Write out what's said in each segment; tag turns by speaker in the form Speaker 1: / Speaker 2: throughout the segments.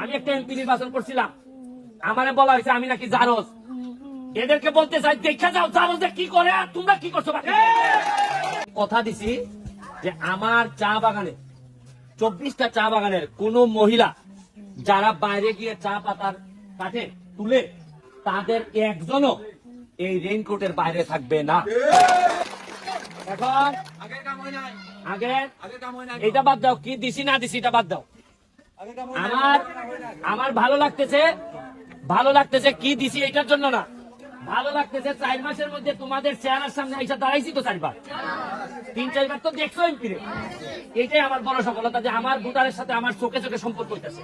Speaker 1: আমি একটা এমপি নির্বাচন করছিলাম। আমারে বলা হয়েছে আমি নাকি জারজ। এদেরকে বলতে চাই দেখা যাও জারজে কি করে আর তোমরা কি করছ কথা দিছি যে আমার চা বাগানে চব্বিশটা চা বাগানের কোন মহিলা যারা বাইরে গিয়ে চা পাতার কাঠে তুলে তাদের একজনও এই রেইনকোটের বাইরে থাকবে না। এখন আগে এটা বাদ দাও কি দিছি না দিছি এটা বাদ দাও। আমার আমার ভালো লাগতেছে ভালো লাগতেছে কি দিছি এটার জন্য না। ভালো লাগতেছে চার মাসের মধ্যে তোমাদের চেহারার সামনে এসে দাঁড়াইছি তো চারবার। তিন, চারবার তো দেখছ এমপিরে এটাই আমার বড় সফলতা যে আমার ভোটারের সাথে আমার চোখে চোখে সম্পর্ক হইতেছে।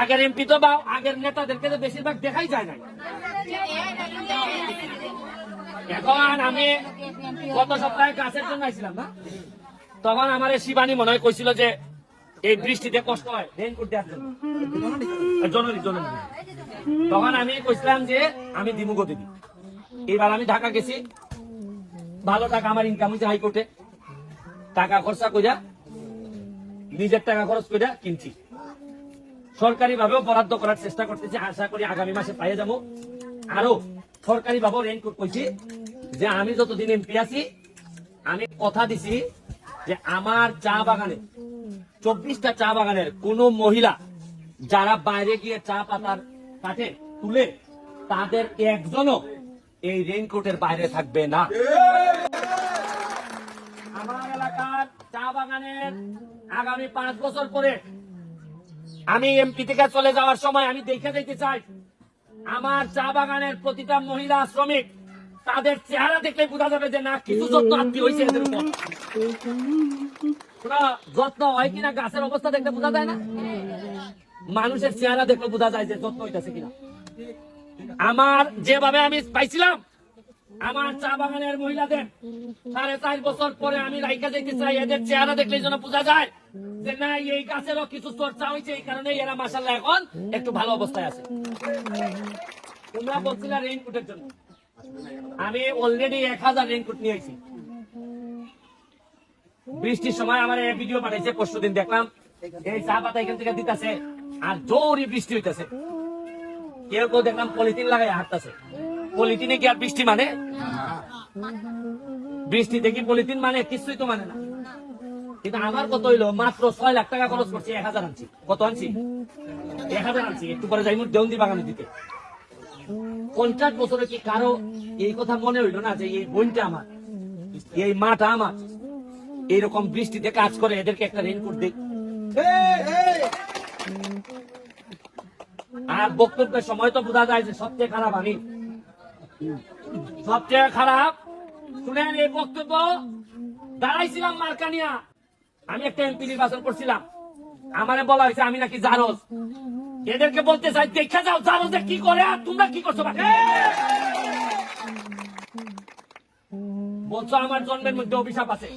Speaker 1: আগের এমপি তো বা, আগের নেতাদেরকে তো বেশিরভাগ দেখাই যায় না এখন আমি গত সপ্তাহে কাছের জন্য আইছিলাম না। তখন আমার শিবানী মনে হয় কইছিল যে এই বৃষ্টিতে কষ্ট হয় রেইনকোট দেওয়ার জন্য জননী জননী। তখন আমি কইছিলাম যে, আমি দিমু গতি দিই এবার আমি ঢাকা গেছি। ভালো টাকা আমার ইনকাম হয়েছে হাইকোর্টে। টাকা খরচা কইরা, নিজের টাকা খরচ কইরা কিনছি। সরকারি ভাবেও বরাদ্দ করার চেষ্টা করতেছি। আশা করি আগামী মাসে পাইয়ে যাব। আরও সরকারি ভাবেও রেইনকোট কইছি যে, আমি যতদিন এমপি আছি, আমি কথা দিছি যে, আমার চা বাগানে চব্বিশটা চা বাগানের কোন মহিলা যারা বাইরে গিয়ে চা পাতার কাঠে তুলে তাদের একজনও এই রেইনকোটের বাইরে থাকবে না। আমার এলাকার চা বাগানের আগামী পাঁচ বছর পরে আমি এমপি থেকে চলে যাওয়ার সময় আমি দেখে যেতে চাই, আমার চা বাগানের প্রতিটা মহিলা শ্রমিক তাদের চেহারা দেখলে বোঝা যাবে যে না, কিছু যত্ন আত্মীয় হয়েছে এদের উপর। যত্ন হয় কিনা, গাছের অবস্থা দেখলে বোঝা যায় না? মানুষের চেহারা দেখলে বোঝা যায় যে যত্ন হইতেছে কিনা। আমার যেভাবে আমি পাইছিলাম, আমার চা বাগানের মহিলাদের সাড়ে চার বছর পরে আমি রাইখা যেতে চাই, এদের চেহারা দেখলে যেন বোঝা যায় যে না, এই গাছেরও কিছু চর্চা হয়েছে এই কারণে এরা মাসাল্লাহ এখন একটু ভালো অবস্থায় আছে। তোমরা বলছিলে রেইনকোটের জন্য। আমি অলরেডি এক হাজার রেইনকোট নিয়েছি বৃষ্টির সময় আমার এই ভিডিও পাঠাইছে, পরশু দিন দেখলাম। এই চা পাতা এখান থেকে দিতেছে আর জোরই বৃষ্টি হইতেছে। কেউ কেউ দেখলাম পলিথিন লাগাই হাঁটতেছে। পলিথিনে কি আর বৃষ্টি মানে? বৃষ্টি দেখি পলিথিন মানে? কিছুই তো মানে না। কিন্তু আমার কত হইল? মাত্র ছয় লাখ টাকা খরচ করছি, এক হাজার আনছি। কত আনছি? এক হাজার আনছি। একটু পরে যাই দেউন্দি বাগানে দিতে। পঞ্চাশ বছরে কি কারও এই কথা মনে হইল না যে এই বইটা আমার? এই মাটা আমার? এইরকম বৃষ্টিতে কাজ করে এদেরকে একটা রেইনকোট দিই। আর বক্তব্যের সময় তো বোঝা যায় যে সবচেয়ে খারাপ আমি। সবচেয়ে খারাপ, শুনেন এই বক্তব্য, দাঁড়াইছিলাম মার্কানিয়া। আমি একটা এমপি নির্বাচন করছিলাম। আমারে বলা হয়েছে আমি নাকি জারজ। এদেরকে বলতে চাই দেখা যাও জারজে কি করে আর তোমরা কি করছ? বলছো আমার জন্মের মধ্যে অভিশাপ আছে